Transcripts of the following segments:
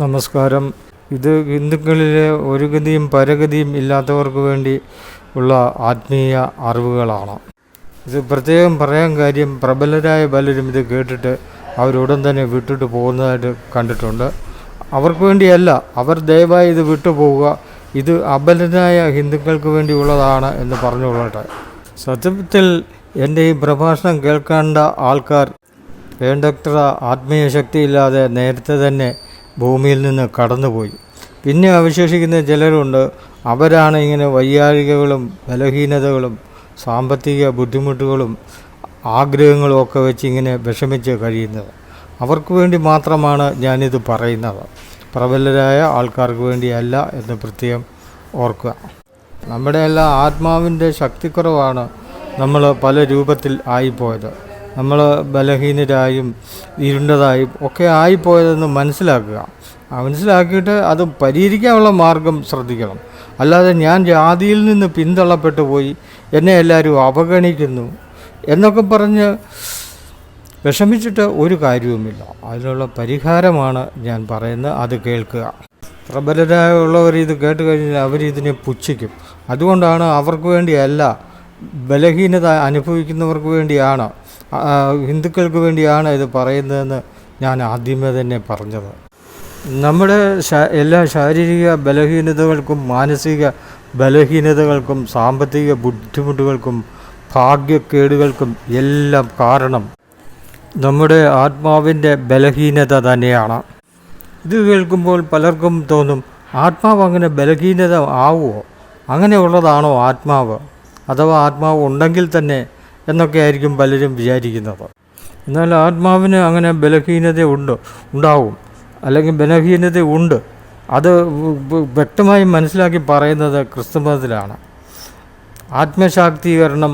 നമസ്കാരം. ഇത് ഹിന്ദുക്കളിലെ ഒരു ഗതിയും പരഗതിയും ഇല്ലാത്തവർക്ക് വേണ്ടി ഉള്ള ആത്മീയ അറിവുകളാണ്. ഇത് പ്രത്യേകം പറയാൻ കാര്യം പ്രബലരായ പലരും ഇത് കേട്ടിട്ട് അവരുടൻ തന്നെ വിട്ടിട്ട് പോകുന്നതായിട്ട് കണ്ടിട്ടുണ്ട്. അവർക്ക് വേണ്ടിയല്ല അവർ ദയവായി ഇത് വിട്ടുപോവുക ഇത് അബലരായ ഹിന്ദുക്കൾക്ക് വേണ്ടിയുള്ളതാണ് എന്ന് പറഞ്ഞുകൊള്ളട്ടെ. സത്യത്തിൽ എന്റെ ഈ പ്രഭാഷണം കേൾക്കേണ്ട ആൾക്കാർ വേണ്ടത്ര ആത്മീയ ശക്തിയില്ലാതെ നേരത്തെ തന്നെ ഭൂമിയിൽ നിന്ന് കടന്നുപോയി. പിന്നെ അവശേഷിക്കുന്ന ചിലരുണ്ട്. അവരാണ് ഇങ്ങനെ വൈകാരികകളും ബലഹീനതകളും സാമ്പത്തിക ബുദ്ധിമുട്ടുകളും ആഗ്രഹങ്ങളും ഒക്കെ വെച്ച് ഇങ്ങനെ വിഷമിച്ച് കഴിയുന്നത്. അവർക്ക് വേണ്ടി മാത്രമാണ് ഞാനിത് പറയുന്നത്. പ്രബലരായ ആൾക്കാർക്ക് വേണ്ടിയല്ല എന്ന് പ്രത്യേകം ഓർക്കുക. നമ്മുടെ എല്ലാ ആത്മാവിന്റെ ശക്തിക്കുറവാണ് നമ്മൾ പല രൂപത്തിൽ ആയിപ്പോയത്. നമ്മൾ ബലഹീനരായും ഇരുണ്ടതായും ഒക്കെ ആയിപ്പോയതെന്ന് മനസ്സിലാക്കുക. മനസ്സിലാക്കിയിട്ട് അത് പരിഹരിക്കാനുള്ള മാർഗം ശ്രദ്ധിക്കണം. അല്ലാതെ ഞാൻ ജാതിയിൽ നിന്ന് പിന്തള്ളപ്പെട്ടു പോയി എന്നെ എല്ലാവരും അവഗണിക്കുന്നു എന്നൊക്കെ പറഞ്ഞ് വിഷമിച്ചിട്ട് ഒരു കാര്യവുമില്ല. അതിനുള്ള പരിഹാരമാണ് ഞാൻ പറയുന്നത്. അത് കേൾക്കുക. പ്രബലരായുള്ളവർ ഇത് കേട്ട് കഴിഞ്ഞാൽ അവരിതിനെ പുച്ഛിക്കും. അതുകൊണ്ടാണ് അവർക്ക് വേണ്ടിയല്ല ബലഹീനത അനുഭവിക്കുന്നവർക്ക് വേണ്ടിയാണ് ഹിന്ദുക്കൾക്ക് വേണ്ടിയാണ് ഇത് പറയുന്നതെന്ന് ഞാൻ ആദ്യമേ തന്നെ പറഞ്ഞത്. നമ്മുടെ എല്ലാ ശാരീരിക ബലഹീനതകൾക്കും മാനസിക ബലഹീനതകൾക്കും സാമ്പത്തിക ബുദ്ധിമുട്ടുകൾക്കും ഭാഗ്യക്കേടുകൾക്കും എല്ലാം കാരണം നമ്മുടെ ആത്മാവിന്റെ ബലഹീനത തന്നെയാണ്. ഇത് കേൾക്കുമ്പോൾ പലർക്കും തോന്നും ആത്മാവ് അങ്ങനെ ബലഹീനത ആവുമോ? അങ്ങനെയുള്ളതാണോ ആത്മാവ്? അഥവാ ആത്മാവ് ഉണ്ടെങ്കിൽ തന്നെ എന്നൊക്കെ ആയിരിക്കും പലരും വിചാരിക്കുന്നത്. എന്നാൽ ആത്മാവിന് അങ്ങനെ ബലഹീനത ഉണ്ട് ഉണ്ടാവും. അല്ലെങ്കിൽ ബലഹീനത ഉണ്ട്. അത് വ്യക്തമായി മനസ്സിലാക്കി പറയുന്നത് ക്രിസ്തുമതത്തിലാണ്. ആത്മശാക്തീകരണം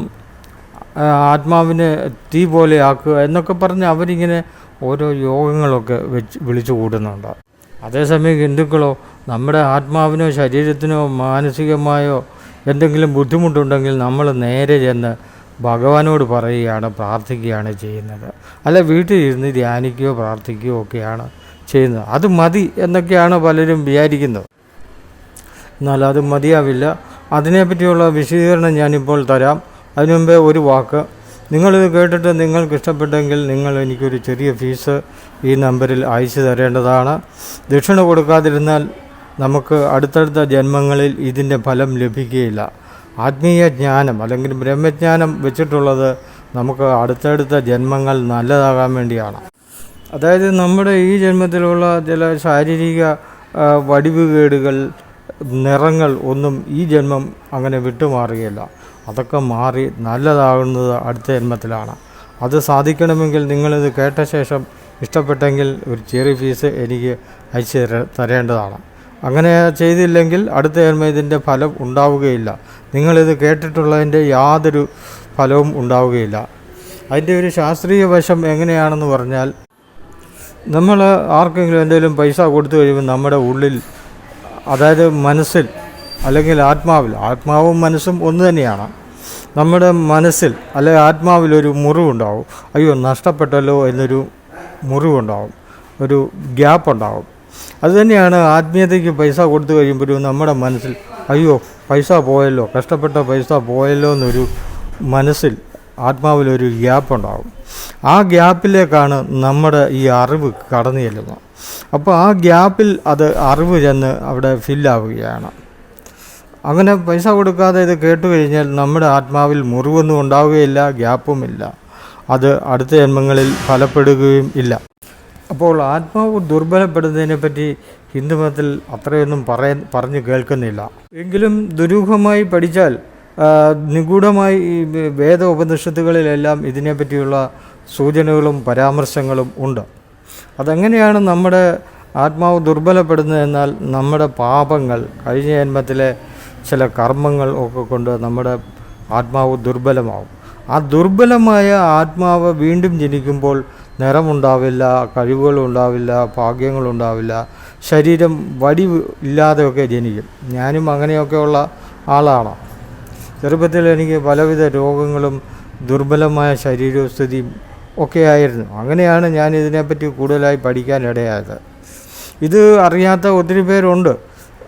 ആത്മാവിനെ തീ പോലെ ആക്കുക എന്നൊക്കെ പറഞ്ഞ് അവരിങ്ങനെ ഓരോ യോഗങ്ങളൊക്കെ വെച്ച് വിളിച്ചു കൂടുന്നുണ്ട് അതേസമയം ഹിന്ദുക്കളോ നമ്മുടെ ആത്മാവിനോ ശരീരത്തിനോ മാനസികമായോ എന്തെങ്കിലും ബുദ്ധിമുട്ടുണ്ടെങ്കിൽ നമ്മൾ നേരെ ചെന്ന് ഭഗവാനോട് പറയുകയാണ് പ്രാർത്ഥിക്കുകയാണ് ചെയ്യുന്നത്. അല്ല വീട്ടിലിരുന്ന് ധ്യാനിക്കുകയോ പ്രാർത്ഥിക്കുകയോ ഒക്കെയാണ് ചെയ്യുന്നത്. അത് മതി എന്നൊക്കെയാണ് പലരും വിചാരിക്കുന്നത്. എന്നാൽ അത് മതിയാവില്ല. അതിനെപ്പറ്റിയുള്ള വിശദീകരണം ഞാനിപ്പോൾ തരാം. അതിനു മുമ്പേ ഒരു വാക്ക്. നിങ്ങളിത് കേട്ടിട്ട് നിങ്ങൾക്ക് ഇഷ്ടപ്പെട്ടെങ്കിൽ നിങ്ങൾ എനിക്കൊരു ചെറിയ ഫീസ് ഈ നമ്പറിൽ അയച്ചു തരേണ്ടതാണ്. ദക്ഷിണ കൊടുക്കാതിരുന്നാൽ നമുക്ക് അടുത്തടുത്ത ജന്മങ്ങളിൽ ഇതിന്റെ ഫലം ലഭിക്കുകയില്ല. ആത്മീയ ജ്ഞാനം അല്ലെങ്കിൽ ബ്രഹ്മജ്ഞാനം വെച്ചിട്ടുള്ളത് നമുക്ക് അടുത്തടുത്ത ജന്മങ്ങൾ നല്ലതാകാൻ വേണ്ടിയാണ്. അതായത് നമ്മുടെ ഈ ജന്മത്തിലുള്ള ചില ശാരീരിക വടിവുകേടുകൾ നിറങ്ങൾ ഒന്നും ഈ ജന്മം അങ്ങനെ വിട്ടുമാറുകയില്ല. അതൊക്കെ മാറി നല്ലതാകുന്നത് അടുത്ത ജന്മത്തിലാണ്. അത് സാധിക്കണമെങ്കിൽ നിങ്ങളിത് കേട്ട ശേഷം ഇഷ്ടപ്പെട്ടെങ്കിൽ ഒരു ചെറിയ ഫീസ് എനിക്ക് അയച്ചു തര തരേണ്ടതാണ്. അങ്ങനെ ചെയ്തില്ലെങ്കിൽ അടുത്ത ജന്മം ഇതിന്റെ ഫലം ഉണ്ടാവുകയില്ല. നിങ്ങളിത് കേട്ടിട്ടുള്ളതിന്റെ യാതൊരു ഫലവും ഉണ്ടാവുകയില്ല. അതിന്റെ ഒരു ശാസ്ത്രീയ വശം എങ്ങനെയാണെന്ന് പറഞ്ഞാൽ നമ്മൾ ആർക്കെങ്കിലും എന്തെങ്കിലും പൈസ കൊടുത്തു കഴിയുമ്പോൾ നമ്മുടെ ഉള്ളിൽ അതായത് മനസ്സിൽ അല്ലെങ്കിൽ ആത്മാവിൽ ആത്മാവും മനസ്സും ഒന്ന് തന്നെയാണ്. നമ്മുടെ മനസ്സിൽ അല്ലെങ്കിൽ ആത്മാവിൽ ഒരു മുറിവുണ്ടാവും. അയ്യോ നഷ്ടപ്പെട്ടല്ലോ എന്നൊരു മുറിവുണ്ടാവും. ഒരു ഗ്യാപ്പ് ഉണ്ടാവും അതുതന്നെയാണ് ആത്മീയതയ്ക്ക് പൈസ കൊടുത്തു കഴിയുമ്പോഴും നമ്മുടെ മനസ്സിൽ അയ്യോ പൈസ പോയല്ലോ കഷ്ടപ്പെട്ട പൈസ പോയല്ലോ എന്നൊരു മനസ്സിൽ ആത്മാവിലൊരു ഗ്യാപ്പ് ഉണ്ടാകും ആ ഗ്യാപ്പിലേക്കാണ് നമ്മുടെ ഈ അറിവ് കടന്നു ചെല്ലുന്നത്. അപ്പോൾ ആ ഗ്യാപ്പിൽ അത് അറിവ് ചെന്ന് അവിടെ ഫില്ലാവുകയാണ്. അങ്ങനെ പൈസ കൊടുക്കാതെ ഇത് കേട്ടു കഴിഞ്ഞാൽ നമ്മുടെ ആത്മാവിൽ മുറിവൊന്നും ഉണ്ടാവുകയില്ല ഗ്യാപ്പുമില്ല. അത് അടുത്ത ജന്മങ്ങളിൽ ഫലപ്പെടുകയും ഇല്ല. അപ്പോൾ ആത്മാവ് ദുർബലപ്പെടുന്നതിനെ പറ്റി ഹിന്ദുമതത്തിൽ അത്രയൊന്നും പറയാൻ പറഞ്ഞു കേൾക്കുന്നില്ല. എങ്കിലും ദുരൂഹമായി പഠിച്ചാൽ നിഗൂഢമായി വേദ ഉപനിഷത്തുകളിലെല്ലാം ഇതിനെപ്പറ്റിയുള്ള സൂചനകളും പരാമർശങ്ങളും ഉണ്ട്. അതെങ്ങനെയാണ് നമ്മുടെ ആത്മാവ് ദുർബലപ്പെടുന്നതെന്നാൽ നമ്മുടെ പാപങ്ങൾ കഴിഞ്ഞ ജന്മത്തിലെ ചില കർമ്മങ്ങൾ ഒക്കെ കൊണ്ട് നമ്മുടെ ആത്മാവ് ദുർബലമാവും. ആ ദുർബലമായ ആത്മാവ് വീണ്ടും ജനിക്കുമ്പോൾ നിറമുണ്ടാവില്ല കഴിവുകളുണ്ടാവില്ല ഭാഗ്യങ്ങളുണ്ടാവില്ല. ശരീരം വടി ഇല്ലാതെയൊക്കെ ജനിക്കും. ഞാനും അങ്ങനെയൊക്കെയുള്ള ആളാണ്. ചെറുപ്പത്തിൽ എനിക്ക് പലവിധ രോഗങ്ങളും ദുർബലമായ ശരീരസ്ഥിതിയും ഒക്കെ ആയിരുന്നു അങ്ങനെയാണ് ഞാൻ ഇതിനെപ്പറ്റി കൂടുതലായി പഠിക്കാനിടയായത് ഇത് അറിയാത്ത ഒത്തിരി പേരുണ്ട്.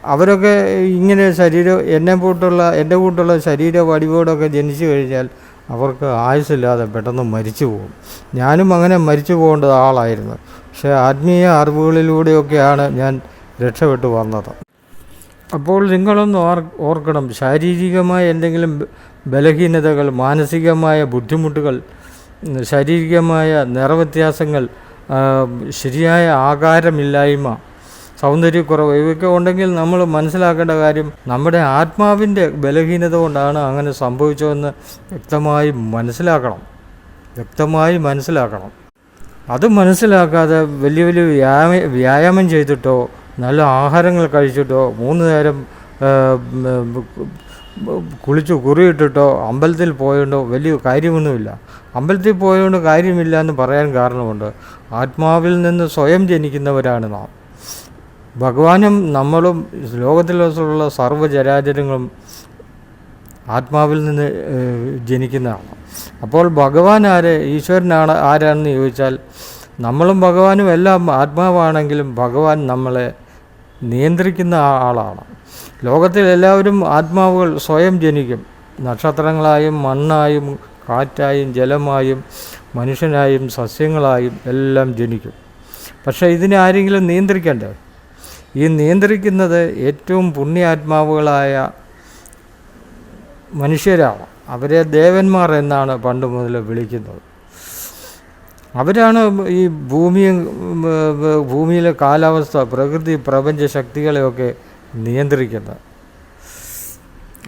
അവരൊക്കെ ഇങ്ങനെ ശരീരം എന്നെ കൂട്ടുള്ള എന്റെ കൂട്ടുള്ള ശരീര വടിവോടൊക്കെ ജനിച്ചു കഴിഞ്ഞാൽ അവർക്ക് ആയുസില്ലാതെ പെട്ടെന്ന് മരിച്ചു പോകും. ഞാനും അങ്ങനെ മരിച്ചു പോകേണ്ട ആളായിരുന്നു. പക്ഷേ ആത്മീയ അറിവുകളിലൂടെയൊക്കെയാണ് ഞാൻ രക്ഷപ്പെട്ടു വന്നത്. അപ്പോൾ നിങ്ങളൊന്ന് ഓർ ഓർക്കണം. ശാരീരികമായ എന്തെങ്കിലും ബലഹീനതകൾ മാനസികമായ ബുദ്ധിമുട്ടുകൾ ശാരീരികമായ നിറവ്യത്യാസങ്ങൾ ശരിയായ ആകാരമില്ലായ്മ സൗന്ദര്യക്കുറവ് ഇവയൊക്കെ ഉണ്ടെങ്കിൽ നമ്മൾ മനസ്സിലാക്കേണ്ട കാര്യം നമ്മുടെ ആത്മാവിന്റെ ബലഹീനത കൊണ്ടാണ് അങ്ങനെ സംഭവിച്ചതെന്ന് വ്യക്തമായി മനസ്സിലാക്കണം. വ്യക്തമായി മനസ്സിലാക്കണം. അത് മനസ്സിലാക്കാതെ വലിയ വലിയ വ്യായാമ വ്യായാമം ചെയ്തിട്ടോ നല്ല ആഹാരങ്ങൾ കഴിച്ചിട്ടോ മൂന്ന് നേരം കുളിച്ചു കുറിയിട്ടിട്ടോ അമ്പലത്തിൽ പോയോണ്ടോ വലിയ കാര്യമൊന്നുമില്ല. അമ്പലത്തിൽ പോയതുകൊണ്ട് കാര്യമില്ല എന്ന് പറയാൻ കാരണമുണ്ട്. ആത്മാവിൽ നിന്ന് സ്വയം ജനിക്കുന്നവരാണ് നാം. ഭഗവാനും നമ്മളും ലോകത്തിലുള്ള സർവചരാചരങ്ങളും ആത്മാവിൽ നിന്ന് ജനിക്കുന്ന ജനിക്കുന്നതാണ്. അപ്പോൾ ഭഗവാൻ ആര്? ഈശ്വരനാണ് ആരാണെന്ന് ചോദിച്ചാൽ നമ്മളും ഭഗവാനും എല്ലാം ആത്മാവാണെങ്കിലും ഭഗവാൻ നമ്മളെ നിയന്ത്രിക്കുന്ന ആളാണ്. ലോകത്തിൽ എല്ലാവരും ആത്മാവുകൾ സ്വയം ജനിക്കും. നക്ഷത്രങ്ങളായും മണ്ണായും കാറ്റായും ജലമായും മനുഷ്യനായും സസ്യങ്ങളായും എല്ലാം ജനിക്കും. പക്ഷേ ഇതിനെ ആരെങ്കിലും നിയന്ത്രിക്കണ്ടേ? ഈ നിയന്ത്രിക്കുന്നത് ഏറ്റവും പുണ്യാത്മാവുകളായ മനുഷ്യരാണ്. അവരെ ദേവന്മാർ എന്നാണ് പണ്ട് മുതൽ വിളിക്കുന്നത്. അവരാണ് ഈ ഭൂമി ഭൂമിയിലെ കാലാവസ്ഥ പ്രകൃതി പ്രപഞ്ച ശക്തികളെയൊക്കെ നിയന്ത്രിക്കുന്നത്.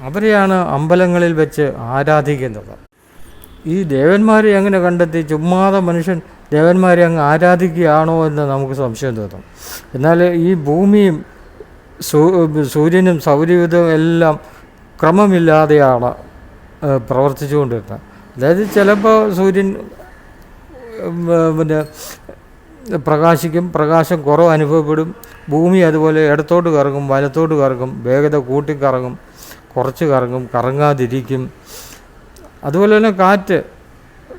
അവരെയാണ് അമ്പലങ്ങളിൽ വെച്ച് ആരാധിക്കുന്നത്. ഈ ദേവന്മാരെ എങ്ങനെ കണ്ടെത്തി? ചുമ്മാതെ മനുഷ്യൻ ദേവന്മാരെ അങ്ങ് ആരാധിക്കുകയാണോ എന്ന് നമുക്ക് സംശയം തോന്നും. എന്നാൽ ഈ ഭൂമിയും സൂര്യനും സൗരയുധവും എല്ലാം ക്രമമില്ലാതെയാണ് പ്രവർത്തിച്ചുകൊണ്ടിരുന്നത്. അതായത് ചിലപ്പോൾ സൂര്യൻ പിന്നെ പ്രകാശിക്കും പ്രകാശം കുറവ് അനുഭവപ്പെടും ഭൂമി അതുപോലെ ഇടത്തോട്ട് കറങ്ങും വലത്തോട്ട് കറങ്ങും വേഗത കൂട്ടിക്കറങ്ങും കുറച്ച് കറങ്ങും കറങ്ങാതിരിക്കും. അതുപോലെ തന്നെ കാറ്റ്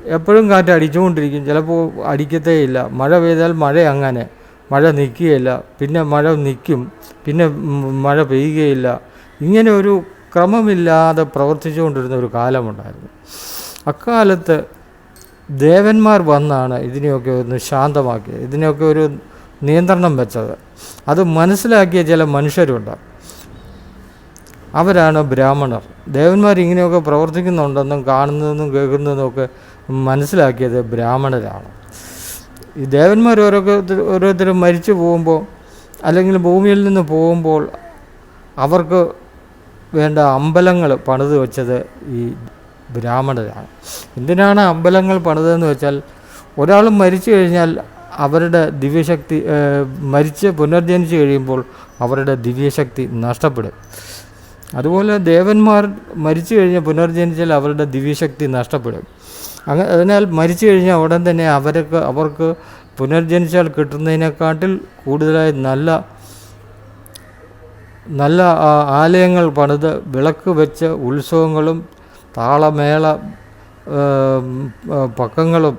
എപ്പോഴും കാറ്റ് അടിച്ചുകൊണ്ടിരിക്കും. ചിലപ്പോൾ അടിക്കത്തേ ഇല്ല മഴ പെയ്താൽ മഴ അങ്ങനെ. മഴ നിൽക്കുകയില്ല. പിന്നെ മഴ നിൽക്കും. പിന്നെ മഴ പെയ്യുകയില്ല. ഇങ്ങനെ ഒരു ക്രമമില്ലാതെ പ്രവർത്തിച്ചുകൊണ്ടിരുന്ന ഒരു കാലമുണ്ടായിരുന്നു. അക്കാലത്ത് ദേവന്മാർ വന്നാണ് ഇതിനെയൊക്കെ ഒന്ന് ശാന്തമാക്കിയത്. ഇതിനെയൊക്കെ ഒരു നിയന്ത്രണം വെച്ചത്. അത് മനസ്സിലാക്കിയ ചില മനുഷ്യരുണ്ട്. അവരാണ് ബ്രാഹ്മണർ. ദേവന്മാർ ഇങ്ങനെയൊക്കെ പ്രവർത്തിക്കുന്നുണ്ടെന്നും കാണുന്നതെന്നും കേൾക്കുന്നതെന്നും ഒക്കെ മനസ്സിലാക്കിയത് ബ്രാഹ്മണരാണ്. ഈ ദേവന്മാർ ഓരോരുത്തർ ഓരോരുത്തരും മരിച്ചു പോകുമ്പോൾ അല്ലെങ്കിൽ ഭൂമിയിൽ നിന്ന് പോകുമ്പോൾ അവർക്ക് വേണ്ട അമ്പലങ്ങൾ പണിത് വെച്ചത് ഈ ബ്രാഹ്മണരാണ്. എന്തിനാണ് അമ്പലങ്ങൾ പണിതതെന്ന് വെച്ചാൽ ഒരാൾ മരിച്ചു കഴിഞ്ഞാൽ അവരുടെ ദിവ്യശക്തി മരിച്ച് പുനർജനിച്ച് കഴിയുമ്പോൾ അവരുടെ ദിവ്യശക്തി നഷ്ടപ്പെടും. അതുപോലെ ദേവന്മാർ മരിച്ചു കഴിഞ്ഞ് പുനർജനിച്ചാൽ അവരുടെ ദിവ്യശക്തി നഷ്ടപ്പെടും. അങ്ങ അതിനാൽ മരിച്ചു കഴിഞ്ഞാൽ ഉടൻ തന്നെ അവർക്ക് അവർക്ക് പുനർജനിച്ചാൽ കിട്ടുന്നതിനെക്കാട്ടിൽ കൂടുതലായി നല്ല നല്ല ആലയങ്ങൾ പണിത് വിളക്ക് വെച്ച് ഉത്സവങ്ങളും താളമേള പക്കങ്ങളും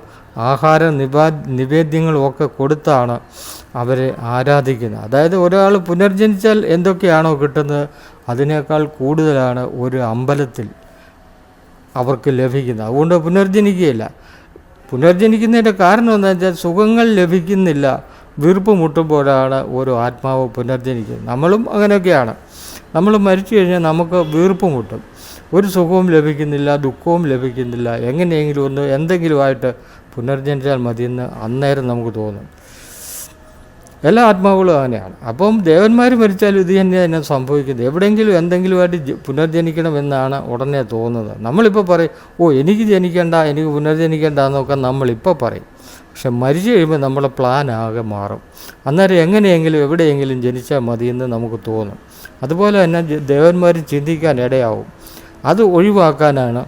ആഹാര നിവാ നിവേദ്യങ്ങളും ഒക്കെ കൊടുത്താണ് അവരെ ആരാധിക്കുന്നത്. അതായത് ഒരാൾ പുനർജനിച്ചാൽ എന്തൊക്കെയാണോ കിട്ടുന്നത് അതിനേക്കാൾ കൂടുതലാണ് ഒരു അമ്പലത്തിൽ. അവർക്ക് ലഭിക്കുന്നത്. അതുകൊണ്ട് പുനർജനിക്കുകയില്ല. പുനർജനിക്കുന്നതിന്റെ കാരണം എന്താ വെച്ചാൽ സുഖങ്ങൾ ലഭിക്കുന്നില്ല. വീർപ്പ് മുട്ടുമ്പോഴാണ് ഓരോ ആത്മാവ് പുനർജനിക്കുന്നത്. നമ്മളും അങ്ങനെയൊക്കെയാണ്. നമ്മൾ മരിച്ചു കഴിഞ്ഞാൽ നമുക്ക് വീർപ്പ് മുട്ടും. ഒരു സുഖവും ലഭിക്കുന്നില്ല ദുഃഖവും ലഭിക്കുന്നില്ല. എങ്ങനെയെങ്കിലും ഒന്ന് എന്തെങ്കിലുമായിട്ട് പുനർജനിച്ചാൽ മതിയെന്ന് അന്നേരം നമുക്ക് തോന്നും. എല്ലാ ആത്മാവുകളും അങ്ങനെയാണ് അപ്പം ദേവന്മാർ മരിച്ചാൽ ഇത് തന്നെ തന്നെ സംഭവിക്കുന്നത്. എവിടെയെങ്കിലും എന്തെങ്കിലുമായിട്ട് പുനർജനിക്കണമെന്നാണ് ഉടനെ തോന്നുന്നത്. നമ്മളിപ്പോൾ പറയും ഓ എനിക്ക് ജനിക്കേണ്ട എനിക്ക് പുനർജനിക്കേണ്ട എന്നൊക്കെ നമ്മളിപ്പോൾ പറയും. പക്ഷെ മരിച്ചു കഴിയുമ്പോൾ നമ്മളെ പ്ലാൻ ആകെ മാറും. അന്നേരം എങ്ങനെയെങ്കിലും എവിടെയെങ്കിലും ജനിച്ചാൽ മതിയെന്ന് നമുക്ക് തോന്നും. അതുപോലെ തന്നെ ദേവന്മാർ ചിന്തിക്കാൻ ഇടയാവും. അത് ഒഴിവാക്കാനാണ്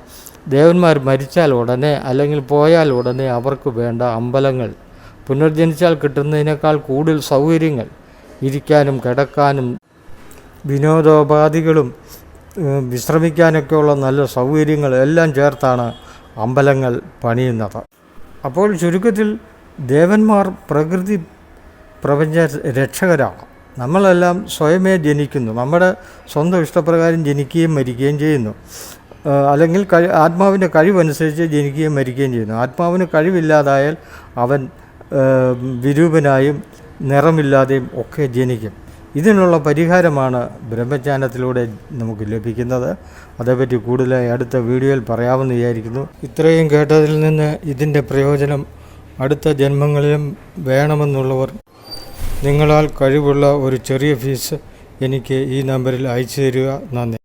ദേവന്മാർ മരിച്ചാൽ ഉടനെ അല്ലെങ്കിൽ പോയാൽ ഉടനെ അവർക്ക് വേണ്ട അമ്പലങ്ങൾ പുനർജനിച്ചാൽ കിട്ടുന്നതിനേക്കാൾ കൂടുതൽ സൗകര്യങ്ങൾ ഇരിക്കാനും കിടക്കാനും വിനോദോപാധികളും വിശ്രമിക്കാനൊക്കെയുള്ള നല്ല സൗകര്യങ്ങൾ എല്ലാം ചേർത്താണ് അമ്പലങ്ങൾ പണിയുന്നത്. അപ്പോൾ ചുരുക്കത്തിൽ ദേവന്മാർ പ്രകൃതി പ്രപഞ്ച രക്ഷകരാണ്. നമ്മളെല്ലാം സ്വയമേ ജനിക്കുന്നു. നമ്മുടെ സ്വന്തം ഇഷ്ടപ്രകാരം ജനിക്കുകയും മരിക്കുകയും ചെയ്യുന്നു. അല്ലെങ്കിൽ കഴി ആത്മാവിന്റെ കഴിവനുസരിച്ച് ജനിക്കുകയും മരിക്കുകയും ചെയ്യുന്നു. ആത്മാവിന് കഴിവില്ലാതായാൽ അവൻ വിരൂപനായും നിറമില്ലാതെയും ഒക്കെ ജനിക്കും. ഇതിനുള്ള പരിഹാരമാണ് ബ്രഹ്മജ്ഞാനത്തിലൂടെ നമുക്ക് ലഭിക്കുന്നത്. അതേപ്പറ്റി കൂടുതലായി അടുത്ത വീഡിയോയിൽ പറയാമെന്ന് വിചാരിക്കുന്നു. ഇത്രയും കേട്ടതിൽ നിന്ന് ഇതിന്റെ പ്രയോജനം അടുത്ത ജന്മങ്ങളിലും വേണമെന്നുള്ളവർ നിങ്ങളാൽ കഴിവുള്ള ഒരു ചെറിയ ഫീസ് എനിക്ക് ഈ നമ്പറിൽ അയച്ചു തരിക. നന്ദി.